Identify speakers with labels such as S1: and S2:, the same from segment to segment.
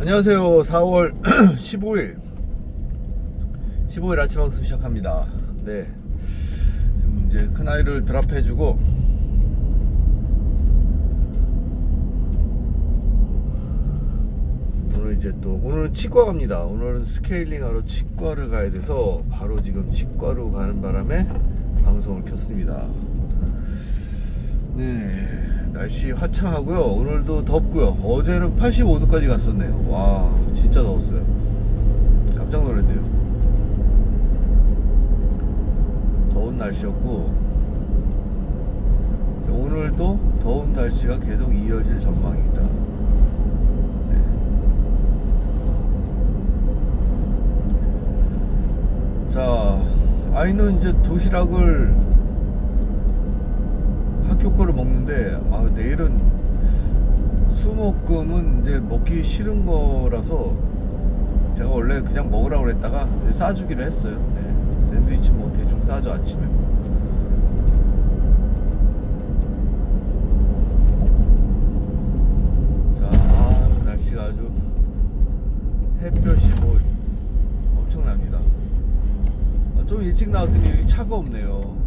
S1: 안녕하세요. 4월 15일 15일 아침 방송 시작합니다. 네. 지금 이제 큰 아이를 드랍해 주고 오늘 이제 또 오늘은 치과 갑니다. 오늘은 스케일링하러 치과를 가야 돼서 바로 지금 치과로 가는 바람에 방송을 켰습니다. 네. 날씨 화창하고요. 오늘도 덥고요. 어제는 85도까지 갔었네요. 와, 진짜 더웠어요. 깜짝 놀랐네요. 더운 날씨였고 오늘도 더운 날씨가 계속 이어질 전망입니다. 네. 자, 아이는 이제 도시락을 거를 먹는데 아, 내일은 수목금은 이제 먹기 싫은 거라서 제가 원래 그냥 먹으라고 그랬다가 싸주기로 했어요. 네. 샌드위치 뭐 대충 싸죠 아침에. 자, 아, 날씨가 아주 햇볕이 뭐 엄청납니다. 아, 좀 일찍 나왔더니 차가 없네요.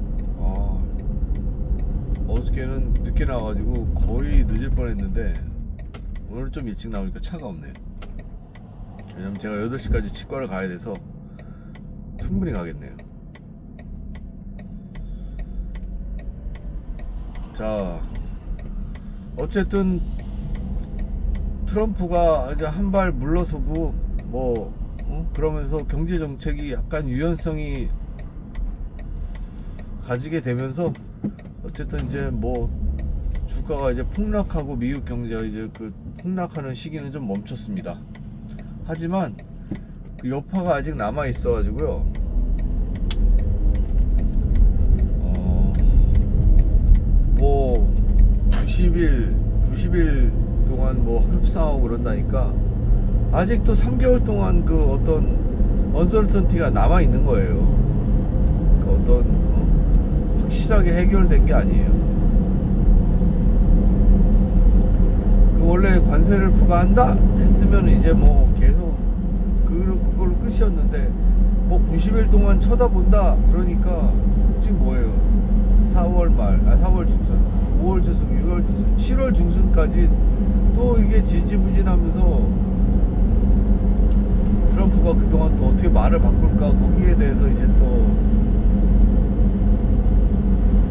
S1: 아, 어저께는 늦게 나와가지고 거의 늦을 뻔했는데 오늘 좀 일찍 나오니까 차가 없네요. 왜냐면 제가 8시까지 치과를 가야 돼서 충분히 가겠네요. 자, 어쨌든 트럼프가 이제 한 발 물러서고 뭐 어? 그러면서 경제 정책이 약간 유연성이 가지게 되면서 어쨌든 이제 뭐 주가가 이제 폭락하고 미국 경제가 이제 그 폭락하는 시기는 좀 멈췄습니다. 하지만 그 여파가 아직 남아 있어 가지고요. 어, 뭐 90일 90일 동안 뭐 협상하고 그런다니까 아직도 3개월 동안 그 어떤 언설턴티가 남아 있는 거예요. 그 어떤 어? 확실하게 해결된 게 아니에요. 그 원래 관세를 부과한다 했으면 이제 뭐 계속 그 그걸로 끝이었는데 뭐 90일 동안 쳐다본다 그러니까 지금 뭐예요? 4월 말, 아 4월 중순, 5월 중순, 6월 중순, 7월 중순까지 또 이게 지지부진하면서 트럼프가 그동안 또 어떻게 말을 바꿀까 거기에 대해서 이제 또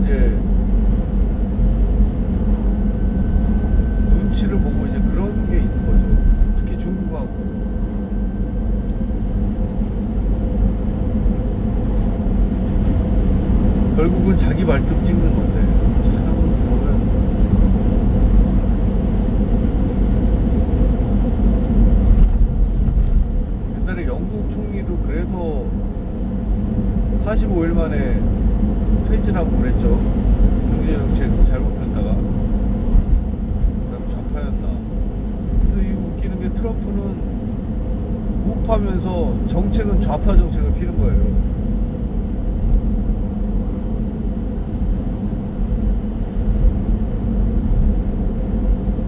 S1: 이제 눈치를 보고 이제 그런 게 있는 거죠. 특히 중국하고. 결국은 자기 발등 찍는 건데 참 보면 옛날에 영국 총리도 그래서 45일 만에 퇴진하고 그랬죠. 경제 정책 잘못 폈다가 그 사람 좌파였나. 그래서 이 웃기는 게 트럼프는 우파면서 정책은 좌파 정책을 피는 거예요.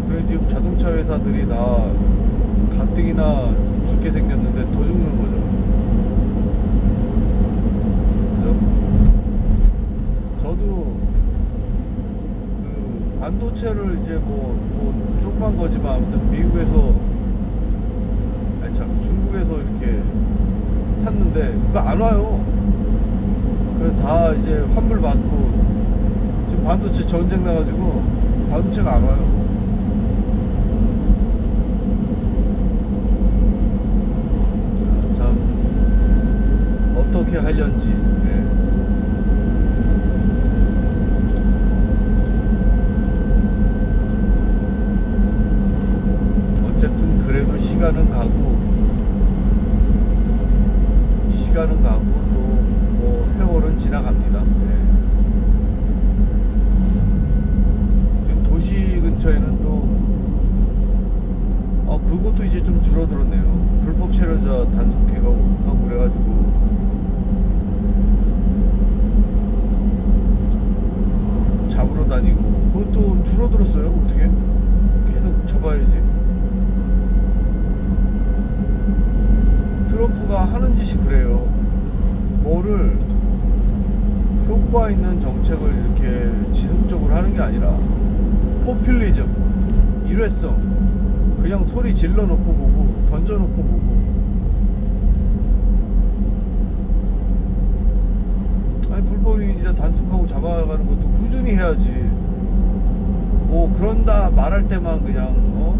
S1: 그래 지금 자동차 회사들이 다 가뜩이나 죽게 생겼는데 더 죽는 거죠. 저도 그 반도체를 이제 뭐, 뭐 조그만 거지만 아무튼 미국에서 아니 참 중국에서 이렇게 샀는데 그거 안 와요. 그래서 다 이제 환불 받고 지금 반도체 전쟁 나가지고 반도체가 안 와요. 아, 참 어떻게 하련지 예. 어쨌든 그래도 시간은 가고 시간은 가고 또 뭐 세월은 지나갑니다. 예. 지금 도시 근처에는 또 어, 그것도 이제 좀 줄어들었네요. 불법 체류자 단속해가고 하고 그래가지고 잡으러 다니고 그것도 줄어들었어요. 어떻게? 계속 잡아야지. 하는 짓이 그래요. 뭐를 효과 있는 정책을 이렇게 지속적으로 하는 게 아니라 포퓰리즘, 일회성, 그냥 소리 질러 놓고 보고 던져 놓고 보고 아니 불법인이자 단속하고 잡아가는 것도 꾸준히 해야지. 뭐 그런다 말할 때만 그냥 어?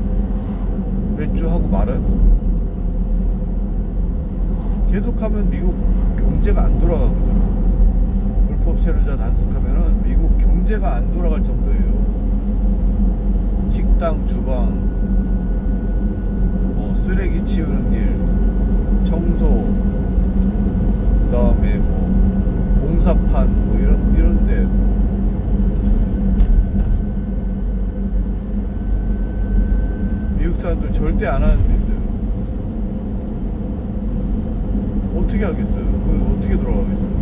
S1: 몇주 하고 말은 계속하면 미국 경제가 안 돌아가거든. 불법 체류자 단속하면은 미국 경제가 안 돌아갈 정도예요. 식당 주방, 뭐 쓰레기 치우는 일, 청소, 그다음에 뭐 공사판 뭐 이런 이런데 미국 사람들 절대 안 하는 일들 어떻게 하겠어요? 그 어떻게 돌아가겠어요?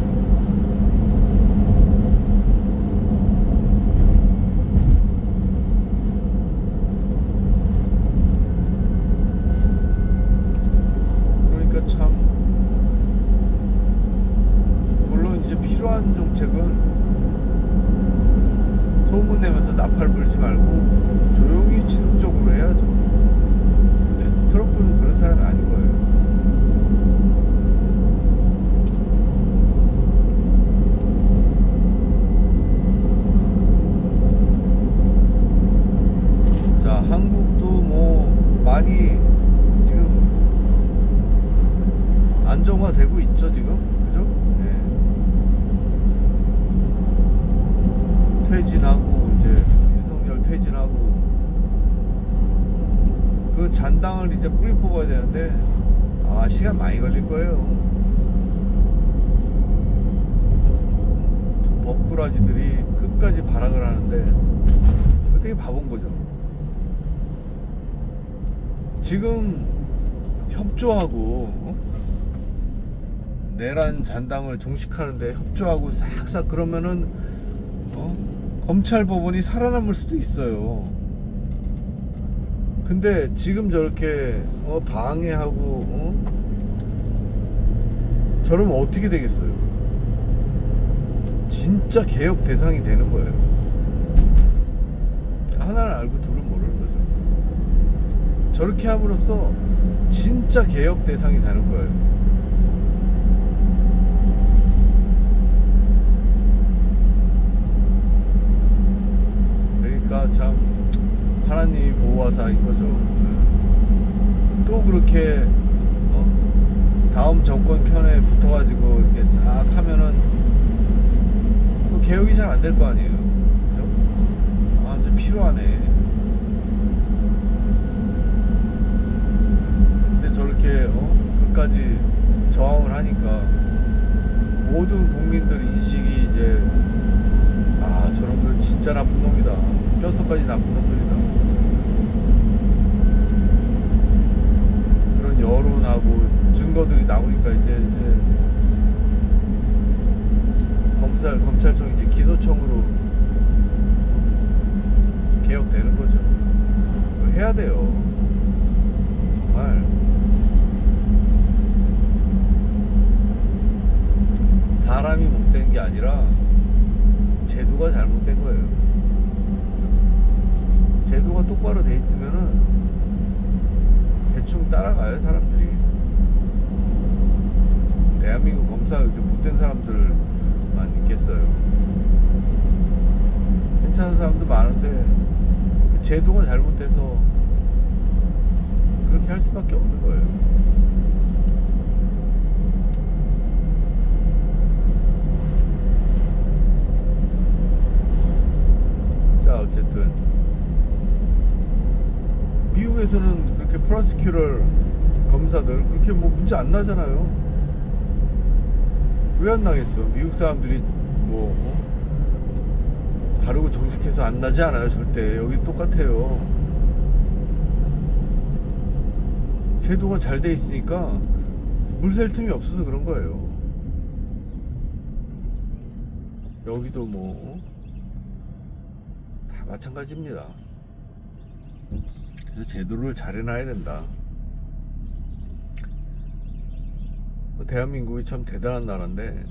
S1: 그러니까 참 물론 이제 필요한 정책은 소문 내면서 나팔 불지 말고 조용히 지속적으로 해야죠. 네, 트럼프는 그런 사람이 아닌 거예요. 자, 한국도 뭐 많이 지금 안정화되고 있죠, 지금. 그죠? 네. 퇴진하고 이제 윤석열 퇴진하고 그 잔당을 이제 뿌리 뽑아야 되는데 아 시간 많이 걸릴 거예요. 저 법꾸라지들이 끝까지 발악을 하는데 되게 바본 거죠. 지금 협조하고 어? 내란 잔당을 종식하는데 협조하고 싹싹 그러면은 어? 검찰 법원이 살아남을 수도 있어요. 근데 지금 저렇게 어, 방해하고 어? 저러면 어떻게 되겠어요? 진짜 개혁 대상이 되는 거예요. 하나는 알고 둘은 모르는 거죠. 저렇게 함으로써 진짜 개혁 대상이 되는 거예요. 그러니까 참 하나님이 보호하사인 거죠. 또 그렇게 어? 다음 정권 편에 붙어가지고 이렇게 싹 하면은 또 개혁이 잘 안 될 거 아니에요. 그죠? 아, 이제 필요하네. 근데 저렇게 어? 끝까지 저항을 하니까 모든 국민들 인식이 이제 아 저놈들 진짜 나쁜 놈이다 뼛속까지 나쁜 놈들이다 그런 여론하고 증거들이 나오니까 이제 이제 검찰 검찰청 이제 기소청으로 개혁되는 거죠. 해야 돼요. 정말. 사람이 못된 게 아니라 제도가 잘못된 거예요. 제도가 똑바로 돼 있으면은 대충 따라가요 사람들이. 대한민국 검사 이렇게 못된 사람들만 있겠어요. 괜찮은 사람도 많은데 그 제도가 잘못돼서 그렇게 할 수밖에 없는 거예요. 자 어쨌든 미국에서는 프로스큐럴 검사들 그렇게 뭐 문제 안 나잖아요. 왜 안 나겠어? 미국 사람들이 뭐 어? 바르고 정직해서 안 나지 않아요 절대 여기 똑같아요. 제도가 잘 돼 있으니까 물샐 틈이 없어서 그런 거예요. 여기도 뭐 다 마찬가지입니다. 그래서 제도를 잘 해놔야 된다. 대한민국이 참 대단한 나라인데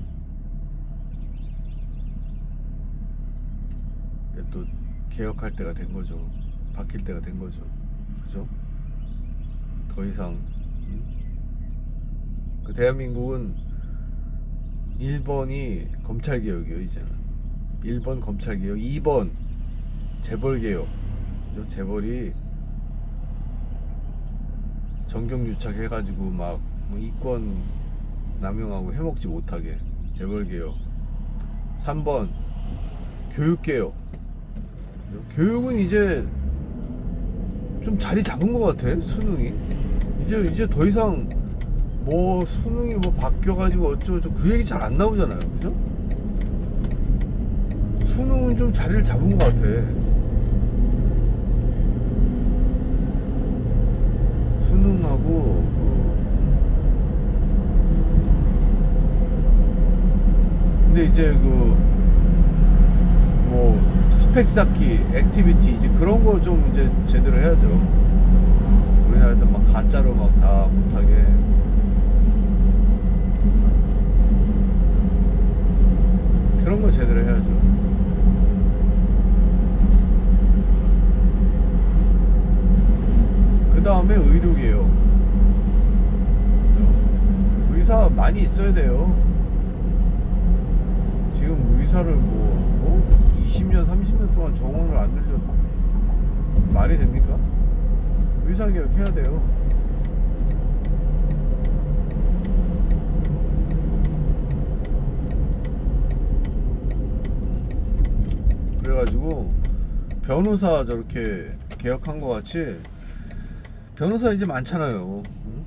S1: 또 개혁할 때가 된 거죠. 바뀔 때가 된 거죠. 그죠? 더 이상 음? 그 대한민국은 1번이 검찰개혁이에요 이제는 1번 검찰개혁 2번 재벌개혁 그죠? 재벌이 정경유착 해가지고 막뭐 이권 남용하고 해먹지 못하게 재벌 개혁 3번 교육 개혁 그죠? 교육은 이제 좀 자리 잡은 것 같아 수능이 이제 이제 더 이상 뭐 수능이 뭐 바뀌어가지고 어쩌고저쩌고 그 얘기 잘 안 나오잖아요 그죠? 수능은 좀 자리를 잡은 것 같아 수능하고 그 근데 이제 그 뭐 스펙 쌓기, 액티비티 이제 그런 거 좀 이제 제대로 해야죠. 우리나라에서 막 가짜로 막 다 못하게. 그런 거 제대로 해야죠. 그 다음에 의료계요. 그죠? 의사 많이 있어야 돼요. 지금 의사를 뭐, 어? 20년, 30년 동안 정원을 안 들려 말이 됩니까? 의사 개혁해야 돼요. 그래가지고 변호사 저렇게 개혁한 것 같이 변호사 이제 많잖아요. 응?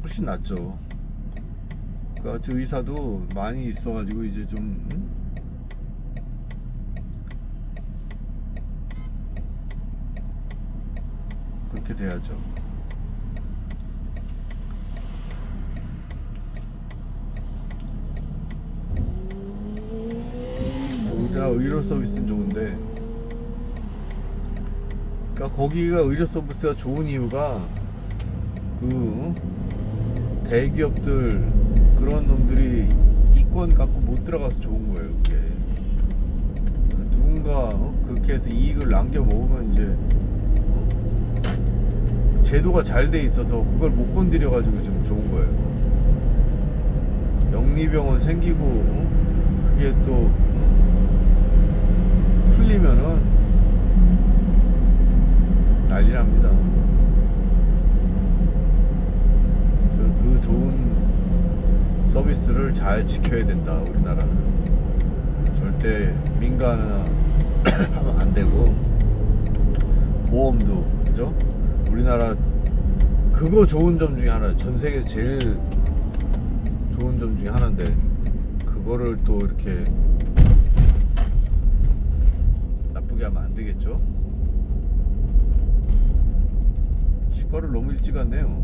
S1: 훨씬 낫죠. 그같이 의사도 많이 있어가지고 이제 좀 응? 그렇게 돼야죠. 우리나라 의료 서비스는 좋은데, 그러니까 거기가 의료 서비스가 좋은 이유가 그 대기업들 그런 놈들이 이권 갖고 못 들어가서 좋은 거예요. 그게 누군가 어? 그렇게 해서 이익을 남겨 먹으면 이제 어? 제도가 잘 돼 있어서 그걸 못 건드려 가지고 좀 좋은 거예요. 영리병원 생기고 어? 그게 또 어? 풀리면은 난리 납니다. 그래서 그 좋은 서비스를 잘 지켜야 된다 우리나라는. 절대 민간은 하면 안 되고 보험도 그죠? 우리나라 그거 좋은 점 중에 하나 전 세계에서 제일 좋은 점 중에 하나인데 그거를 또 이렇게 나쁘게 하면 안 되겠죠 치과를 너무 일찍 왔네요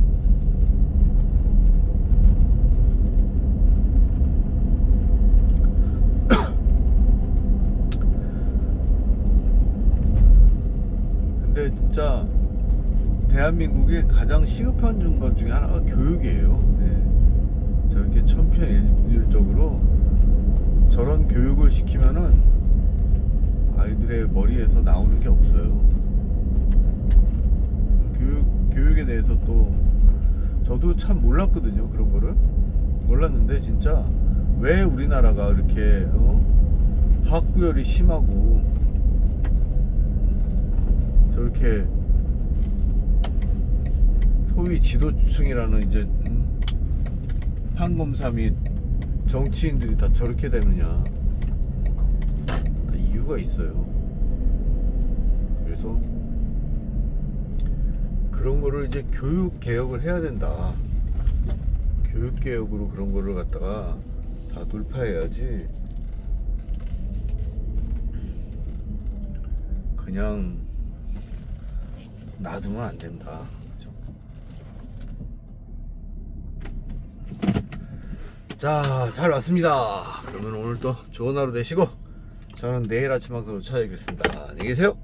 S1: 근데 진짜 대한민국이 가장 시급한 것 중에 하나가 교육이에요. 예. 저렇게 천편일률적으로 저런 교육을 시키면은 아이들의 머리에서 나오는 게 없어요. 교육 교육에 대해서 또 저도 참 몰랐거든요 그런 거를 몰랐는데 진짜 왜 우리나라가 이렇게 어? 학구열이 심하고 저렇게 소위 지도층이라는 이제 음? 판검사 및 정치인들이 다 저렇게 되느냐 다 이유가 있어요 그래서 그런 거를 이제 교육 개혁을 해야 된다 교육 개혁으로 그런 거를 갖다가 다 돌파해야지 그냥 놔두면 안 된다. 그죠? 자, 잘 왔습니다. 그러면 오늘 또 좋은 하루 되시고 저는 내일 아침 방송으로 찾아뵙겠습니다. 안녕히 계세요.